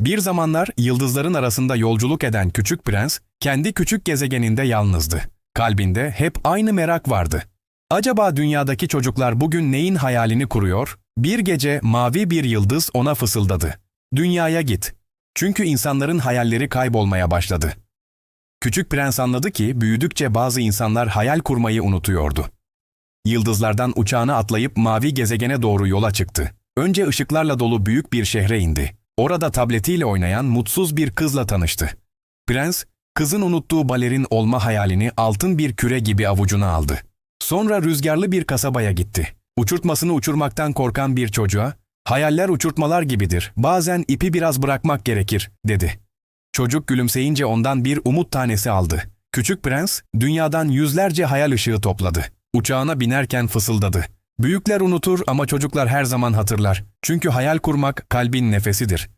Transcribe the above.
Bir zamanlar yıldızların arasında yolculuk eden küçük prens, kendi küçük gezegeninde yalnızdı. Kalbinde hep aynı merak vardı. Acaba dünyadaki çocuklar bugün neyin hayalini kuruyor? Bir gece mavi bir yıldız ona fısıldadı. Dünyaya git. Çünkü insanların hayalleri kaybolmaya başladı. Küçük prens anladı ki büyüdükçe bazı insanlar hayal kurmayı unutuyordu. Yıldızlardan uçağına atlayıp mavi gezegene doğru yola çıktı. Önce ışıklarla dolu büyük bir şehre indi. Orada tabletiyle oynayan mutsuz bir kızla tanıştı. Prens, kızın unuttuğu balerin olma hayalini altın bir küre gibi avucuna aldı. Sonra rüzgarlı bir kasabaya gitti. Uçurtmasını uçurmaktan korkan bir çocuğa, hayaller uçurtmalar gibidir, bazen ipi biraz bırakmak gerekir, dedi. Çocuk gülümseyince ondan bir umut tanesi aldı. Küçük prens, dünyadan yüzlerce hayal ışığı topladı. Uçağına binerken fısıldadı. Büyükler unutur ama çocuklar her zaman hatırlar. Çünkü hayal kurmak kalbin nefesidir.